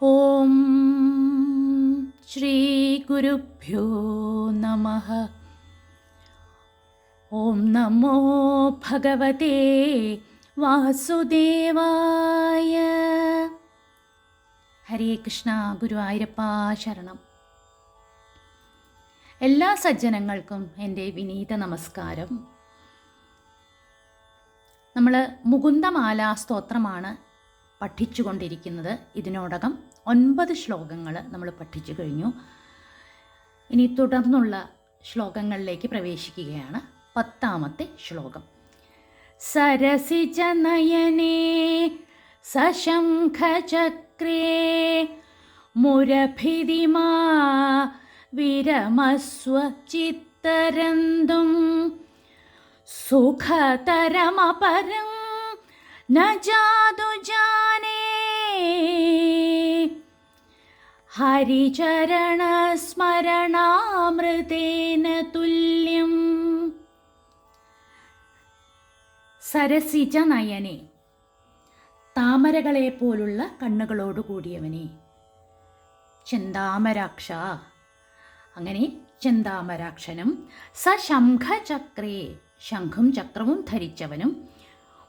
ॐ श्रीगुरुभ्यो नमः ॐ नमो भगवते വാസുദേവായ ഹരേ കൃഷ്ണ ഗുരുവായൂരപ്പ ശരണം എല്ലാ സജ്ജനങ്ങൾക്കും എൻ്റെ വിനീത നമസ്കാരം നമ്മൾ മുകുന്ദമാല സ്തോത്രമാണ് പഠിച്ചുകൊണ്ടിരിക്കുന്നത് ഇതിനോടകം ഒൻപത് ശ്ലോകങ്ങൾ നമ്മൾ പഠിച്ചു കഴിഞ്ഞു. ഇനി തുടർന്നുള്ള ശ്ലോകങ്ങളിലേക്ക് പ്രവേശിക്കുകയാണ് പത്താമത്തെ ശ്ലോകം. സരസിജ നയനേ സശംഖചക്രേ മുരഭിതിമാ വിരമസ്വ ചിത്തരന്തും സുഖതരമപരം ജാതു ഹരിചരണസ്മരണാമൃതേന തുല്യം. സരസിജ നയനെ താമരകളെ പോലുള്ള കണ്ണുകളോട് കൂടിയവനെ. ചെന്താമരാക്ഷ. അങ്ങനെ ചെന്താമരാക്ഷനും സശംഖചക്രേ ശംഖും ചക്രവും ധരിച്ചവനും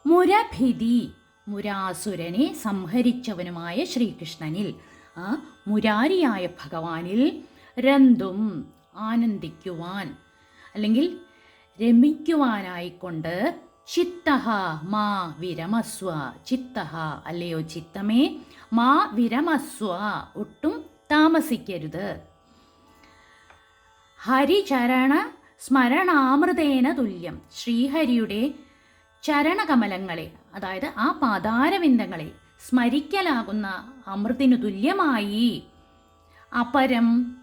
മുരഭിതി മുരാസുരനെ സംഹരിച്ചവനുമായ ശ്രീകൃഷ്ണനിൽ ആ മുരാരിയായ ഭഗവാനിൽ രന്തും ആനന്ദിക്കുവാൻ അല്ലെങ്കിൽ രമിക്കുവാനായിക്കൊണ്ട് ചിത്തഹ മാ വിരമസ്വ ചിത്തഹ അല്ലയോ ചിത്തമേ മാ വിരമസ്വ ഒട്ടും താമസിക്കരുത്. ഹരിചരണ സ്മരണാമൃതേന തുല്യം. ശ്രീഹരിയുടെ ചരണകമലങ്ങളെ അതായത് ആ പാതാരവിന്ദങ്ങളെ സ്മരിക്കലാകുന്ന അമൃതിനു തുല്യമായി. അപരം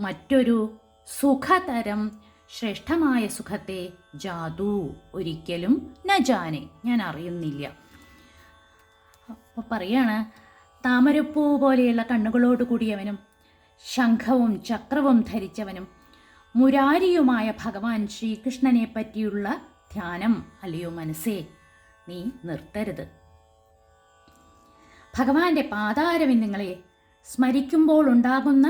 മറ്റൊരു സുഖതരം ശ്രേഷ്ഠമായ സുഖത്തെ ജാതു ഒരിക്കലും നജാനെ. ഞാൻ അറിയുന്നില്ല. അപ്പോൾ പറയാണ് താമരപ്പൂ പോലെയുള്ള കണ്ണുകളോട് കൂടിയവനും ശംഖവും ചക്രവും ധരിച്ചവനും മുരാരിയുമായ ഭഗവാൻ ശ്രീകൃഷ്ണനെ പറ്റിയുള്ള ധ്യാനം അല്ലയോ മനസ്സേ നീ നിർത്തരുത്. ഭഗവാന്റെ പാതാരവിന്ദങ്ങളെ സ്മരിക്കുമ്പോൾ ഉണ്ടാകുന്ന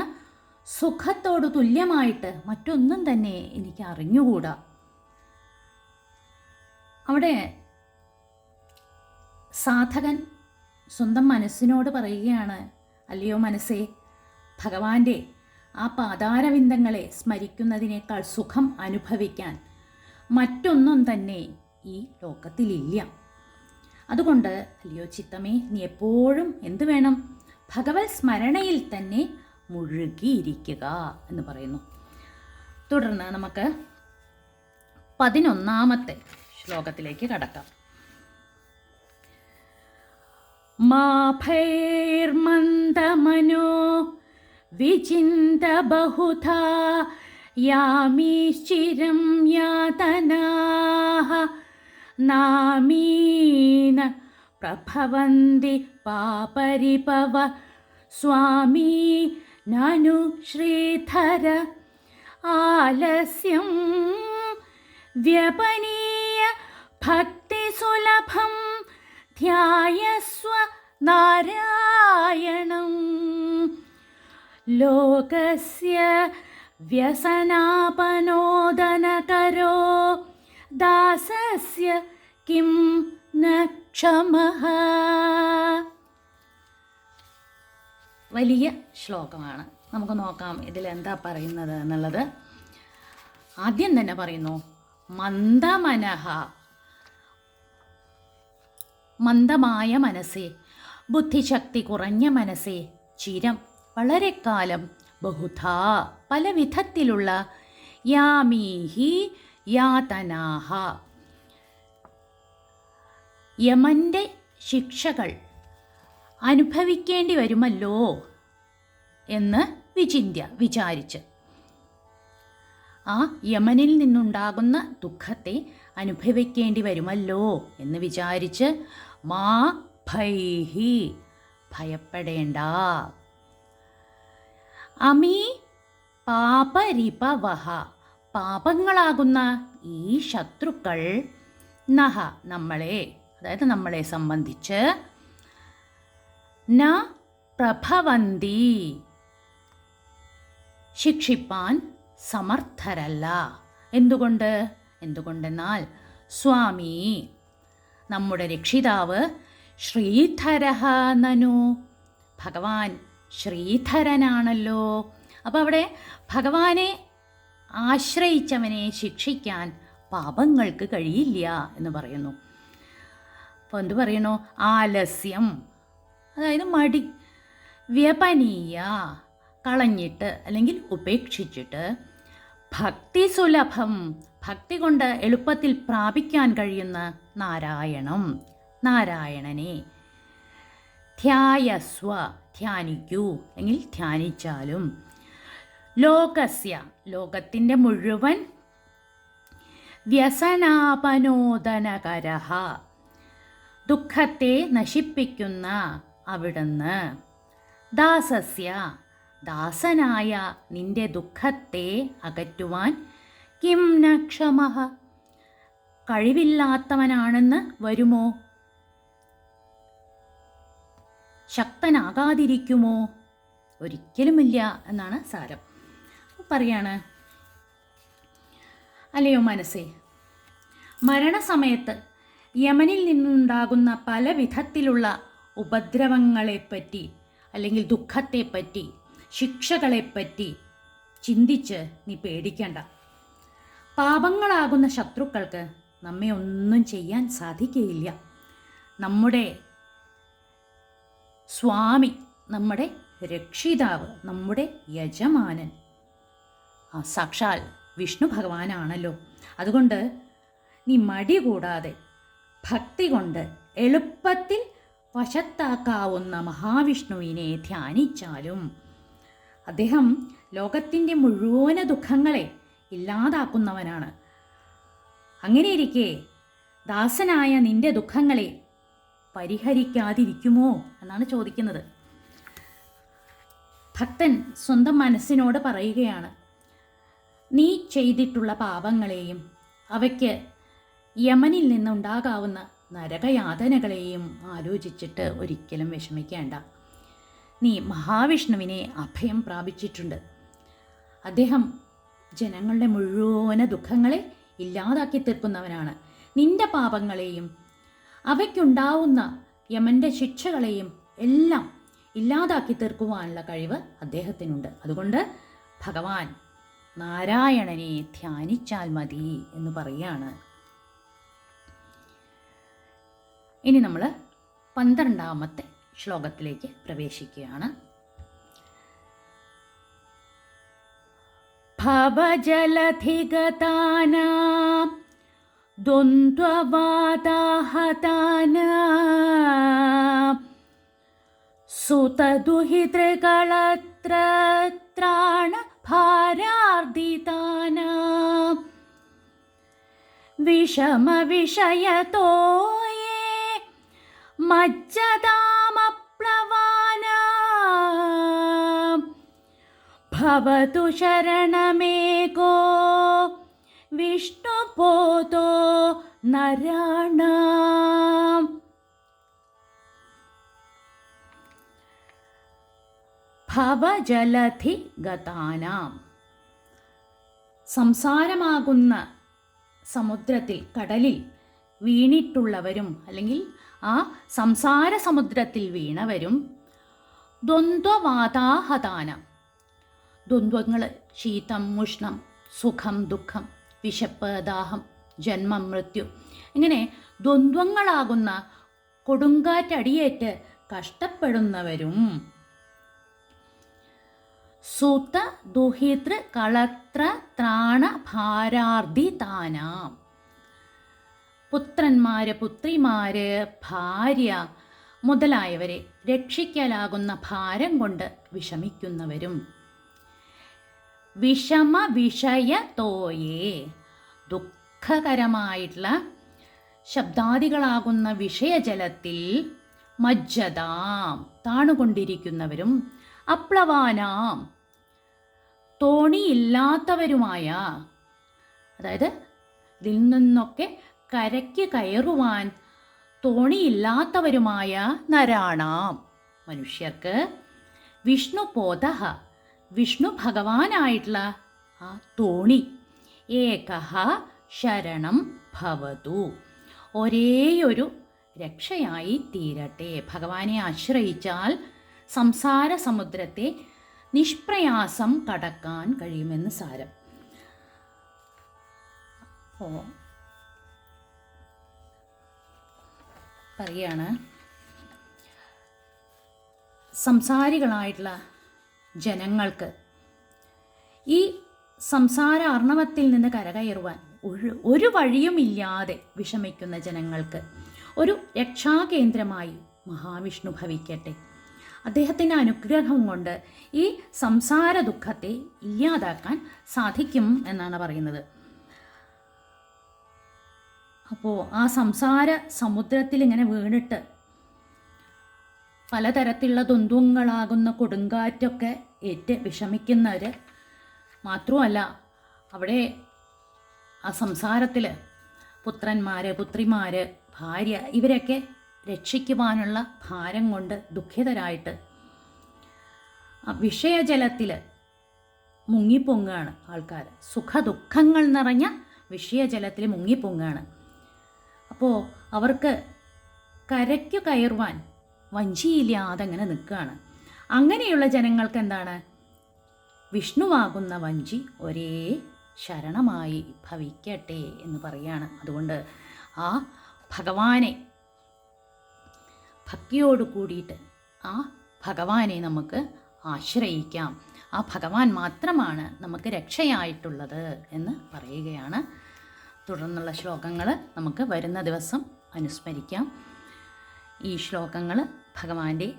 സുഖത്തോട് തുല്യമായിട്ട് മറ്റൊന്നും തന്നെ എനിക്ക് അറിഞ്ഞുകൂടാ. അവിടെ സാധകൻ സ്വന്തം മനസ്സിനോട് പറയുകയാണ് അല്ലയോ മനസ്സേ ഭഗവാന്റെ ആ പാതാരവിന്ദങ്ങളെ സ്മരിക്കുന്നതിനേക്കാൾ സുഖം അനുഭവിക്കാൻ മറ്റൊന്നും തന്നെ ഈ ലോകത്തിലില്ല. അതുകൊണ്ട് അല്ലയോ ചിത്തമേ നീ എപ്പോഴും എന്ത് വേണം? ഭഗവത് സ്മരണയിൽ തന്നെ മുഴുകിയിരിക്കുക എന്ന് പറയുന്നു. തുടർന്ന് നമുക്ക് പതിനൊന്നാമത്തെ ശ്ലോകത്തിലേക്ക് കടക്കാം. മാഭൈർമന്ദമനോ വിചിന്ത ബഹുധാ യാമീശ്ചിരം യാതനാः നാമീന പ്രഭവന്തി പാപരിപവ സ്വാമീ നനു ശ്രീധര ആലസ്യം വ്യപനീയ ഭക്തിസുലഭം ധ്യായസ്വ നാരായണം. ലോകസ്യ വ്യസനാപനോദനകരോ ദാസസ്യ കിം ക്ഷമഃ. വലിയ ശ്ലോകമാണ്. നമുക്ക് നോക്കാം ഇതിൽ എന്താ പറയുന്നത് എന്നുള്ളത്. ആദ്യം തന്നെ പറയുന്നു മന്ദമനഹ മന്ദമായ മനസ്സേ ബുദ്ധിശക്തി കുറഞ്ഞ മനസ്സേ ചിരം വളരെ കാലം ബഹുധാ. പല വിധത്തിലുള്ള യാമീഹി യാതനാഹ. യമന്റെ ശിക്ഷകൾ അനുഭവിക്കേണ്ടി വരുമല്ലോ എന്ന് വിചിന്യ വിചാരിച്ച്. ആ യമനിൽ നിന്നുണ്ടാകുന്ന ദുഃഖത്തെ അനുഭവിക്കേണ്ടി വരുമല്ലോ എന്ന് വിചാരിച്ച് മാ ഭൈഹി ഭയപ്പെടേണ്ട. അമീ പാപരിപവഹ പാപങ്ങളാകുന്ന ഈ ശത്രുക്കൾ നഹ നമ്മളെ അതായത് നമ്മളെ സംബന്ധിച്ച് ന പ്രഭവന്തി ശിക്ഷിപ്പാൻ സമർത്ഥരല്ല. എന്തുകൊണ്ട്? എന്തുകൊണ്ടെന്നാൽ സ്വാമി നമ്മുടെ രക്ഷിതാവ് ശ്രീധരഹ നനു. ഭഗവാൻ ശ്രീധരനാണല്ലോ. അപ്പോൾ അവിടെ ഭഗവാനെ ആശ്രയിച്ചവനെ ശിക്ഷിക്കാൻ പാപങ്ങൾക്ക് കഴിയില്ല എന്ന് പറയുന്നു. അപ്പോൾ എന്ത് പറയണോ ആലസ്യം അതായത് മടി വ്യപനീയ കളഞ്ഞിട്ട് അല്ലെങ്കിൽ ഉപേക്ഷിച്ചിട്ട് ഭക്തി സുലഭം ഭക്തി കൊണ്ട് എളുപ്പത്തിൽ പ്രാപിക്കാൻ കഴിയുന്ന നാരായണം നാരായണനെ. ധ്യായസ്വ ധ്യാനിക്കൂ അല്ലെങ്കിൽ ധ്യാനിച്ചാലും ലോകസ്യ. ലോകത്തിന്റെ മുഴുവൻ വ്യസനാപനോദനകരഹ. ദുഃഖത്തെ നശിപ്പിക്കുന്ന അവിടുന്ന്. ദാസസ്യ. ദാസനായ നിന്റെ ദുഃഖത്തെ അകറ്റുവാൻ കിം ന ക്ഷമഃ. കഴിവില്ലാത്തവനാണെന്ന് വരുമോ? ശക്തനാകാതിരിക്കുമോ? ഒരിക്കലുമില്ല എന്നാണ് സാരം. പറയാണ്? അല്ലയോ മനസ്സേ മരണസമയത്ത് യമനിൽ നിന്നുണ്ടാകുന്ന പല വിധത്തിലുള്ള ഉപദ്രവങ്ങളെപ്പറ്റി അല്ലെങ്കിൽ ദുഃഖത്തെപ്പറ്റി ശിക്ഷകളെപ്പറ്റി ചിന്തിച്ച് നീ പേടിക്കണ്ട. പാപങ്ങളാകുന്ന ശത്രുക്കൾക്ക് നമ്മെ ഒന്നും ചെയ്യാൻ സാധിക്കുകയില്ല നമ്മുടെ സ്വാമി നമ്മുടെ രക്ഷിതാവ് നമ്മുടെ യജമാനൻ സാക്ഷാൽ വിഷ്ണു ഭഗവാനാണല്ലോ. അതുകൊണ്ട് നീ മടി കൂടാതെ ഭക്തി കൊണ്ട് എളുപ്പത്തിൽ വശത്താക്കാവുന്ന മഹാവിഷ്ണുവിനെ ധ്യാനിച്ചാലും അദ്ദേഹം ലോകത്തിന്റെ മുഴുവന ദുഃഖങ്ങളെ ഇല്ലാതാക്കുന്നവനാണ്. അങ്ങനെയിരിക്കെ ദാസനായ നിന്റെ ദുഃഖങ്ങളെ പരിഹരിക്കാതിരിക്കുമോ എന്നാണ് ചോദിക്കുന്നത്. ഭക്തൻ സ്വന്തം മനസ്സിനോട് പറയുകയാണ്. നീ ചെയ്തിട്ടുള്ള പാപങ്ങളെയും അവയ്ക്ക് യമനിൽ നിന്നുണ്ടാകാവുന്ന നരകയാതനകളെയും ആലോചിച്ചിട്ട് ഒരിക്കലും വിഷമിക്കേണ്ട. നീ മഹാവിഷ്ണുവിനെ അഭയം പ്രാപിച്ചിട്ടുണ്ട്. അദ്ദേഹം ജനങ്ങളുടെ മുഴുവന ദുഃഖങ്ങളെ ഇല്ലാതാക്കി തീർക്കുന്നവനാണ്. നിന്റെ പാപങ്ങളെയും അവയ്ക്കുണ്ടാവുന്ന യമന്റെ ശിക്ഷകളെയും എല്ലാം ഇല്ലാതാക്കി തീർക്കുവാനുള്ള കഴിവ് അദ്ദേഹത്തിനുണ്ട്. അതുകൊണ്ട് ഭഗവാൻ നാരായണനെ ധ്യാനിച്ചാൽ മതി എന്ന് പറയാണ്. ഇനി നമ്മൾ പന്ത്രണ്ടാമത്തെ ശ്ലോകത്തിലേക്ക് പ്രവേശിക്കുകയാണ്. ഭവജലധിഗതാനാം ദ്വന്ദ്വവാദാഹതാനാം സുതദുഹിതൃകളത്രത്രാണ ഭാരാർദിതാനാം വിഷമവിഷയതോ യേ മജ്ജതാമപ്ലവാനാം. ഭവതു ശരണമേകോ വിഷ്ണുപോതോ നരാണാം ഭവജലധി ഗതാനാം സംസാരമാകുന്ന സമുദ്രത്തിൽ കടലിൽ വീണിട്ടുള്ളവരും അല്ലെങ്കിൽ ആ സംസാര സമുദ്രത്തിൽ വീണവരും ദ്വന്ദ്വവാതാഹതാനം ദ്വന്ദ്വങ്ങൾ ശീതം ഉഷ്ണം സുഖം ദുഃഖം വിശപ്പ് ദാഹം ജന്മം മൃത്യു ഇങ്ങനെ ദ്വന്ദ്വങ്ങളാകുന്ന കൊടുങ്കാറ്റടിയേറ്റ് കഷ്ടപ്പെടുന്നവരും സുത ദുഹിതൃ കളത്ര ത്രാണ ഭാരാർദ്ധി താനാം. പുത്രന്മാര് പുത്രിമാര് ഭാര്യ മുതലായവരെ രക്ഷിക്കലാകുന്ന ഭാരം കൊണ്ട് വിഷമിക്കുന്നവരും. വിഷമ വിഷയ തോയേ ദുഃഖകരമായിട്ടുള്ള ശബ്ദാദികളാകുന്ന വിഷയജലത്തിൽ മജ്ജതാം താണുകൊണ്ടിരിക്കുന്നവരും അപ്ലവാനാം. തോണിയില്ലാത്തവരുമായ അതായത് ഇതിൽ നിന്നൊക്കെ കരയ്ക്ക് കയറുവാൻ തോണിയില്ലാത്തവരുമായ നരാണാം. മനുഷ്യർക്ക് വിഷ്ണു പോതഹ വിഷ്ണു ഭഗവാനായിട്ടുള്ള ആ തോണി ഏകഹ ശരണം ഭവതു. ഒരേയൊരു രക്ഷയായി തീരട്ടെ. ഭഗവാനെ ആശ്രയിച്ചാൽ സംസാര സമുദ്രത്തെ നിഷ്പ്രയാസം കടക്കാൻ കഴിയുമെന്ന് സാരം. പറയാണ്. സംസാരികളായിട്ടുള്ള ജനങ്ങൾക്ക് ഈ സംസാര അർണവത്തിൽ നിന്ന് കരകയറുവാൻ ഒരു വഴിയുമില്ലാതെ വിഷമിക്കുന്ന ജനങ്ങൾക്ക് ഒരു രക്ഷാകേന്ദ്രമായി മഹാവിഷ്ണു ഭവിക്കട്ടെ. അദ്ദേഹത്തിന്റെ അനുഗ്രഹം കൊണ്ട് ഈ സംസാര ദുഃഖത്തെ ഇല്ലാതാക്കാൻ സാധിക്കും എന്നാണ് പറയുന്നത്. അപ്പോൾ ആ സംസാര സമുദ്രത്തിൽ ഇങ്ങനെ വീണിട്ട് പലതരത്തിലുള്ള ദ്വന്ദ്വങ്ങളാകുന്ന കൊടുങ്കാറ്റൊക്കെ ഏറ്റ് വിഷമിക്കുന്നവർ മാത്രമല്ല അവിടെ ആ സംസാരത്തിൽ പുത്രന്മാർ പുത്രിമാർ ഭാര്യ ഇവരൊക്കെ രക്ഷിക്കുവാനുള്ള ഭാരം കൊണ്ട് ദുഃഖിതരായിട്ട്. വിഷയജലത്തിൽ മുങ്ങിപ്പൊങ്ങുകയാണ് ആൾക്കാർ സുഖദുഃഖങ്ങൾ നിറഞ്ഞ വിഷയജലത്തിൽ മുങ്ങിപ്പൊങ്ങുകയാണ്. അപ്പോൾ അവർക്ക് കരയ്ക്കു കയറുവാൻ വഞ്ചിയില്ലാതെ അങ്ങനെ നിൽക്കുകയാണ്. അങ്ങനെയുള്ള ജനങ്ങൾക്ക് എന്താണ്? വിഷ്ണുവാകുന്ന വഞ്ചി ഒരേ ശരണമായി ഭവിക്കട്ടെ എന്ന് പറയാണ്. അതുകൊണ്ട് ആ ഭഗവാനെ ഭക്തിയോട് കൂടിയിട്ട് ആ ഭഗവാനെ നമുക്ക് ആശ്രയിക്കാം. ആ ഭഗവാൻ മാത്രമാണ് നമുക്ക് രക്ഷയായിട്ടുള്ളത് എന്ന് പറയുകയാണ്. തുടർന്നുള്ള ശ്ലോകങ്ങൾ നമുക്ക് വരുന്ന ദിവസം അനുസ്മരിക്കാം. ഈ ശ്ലോകങ്ങൾ ഭഗവാന്റെ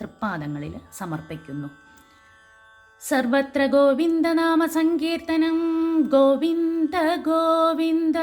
തൃപ്പാദങ്ങളിൽ സമർപ്പിക്കുന്നു. സർവത്ര ഗോവിന്ദനാമ സങ്കീർത്തനം. ഗോവിന്ദ ഗോവിന്ദ.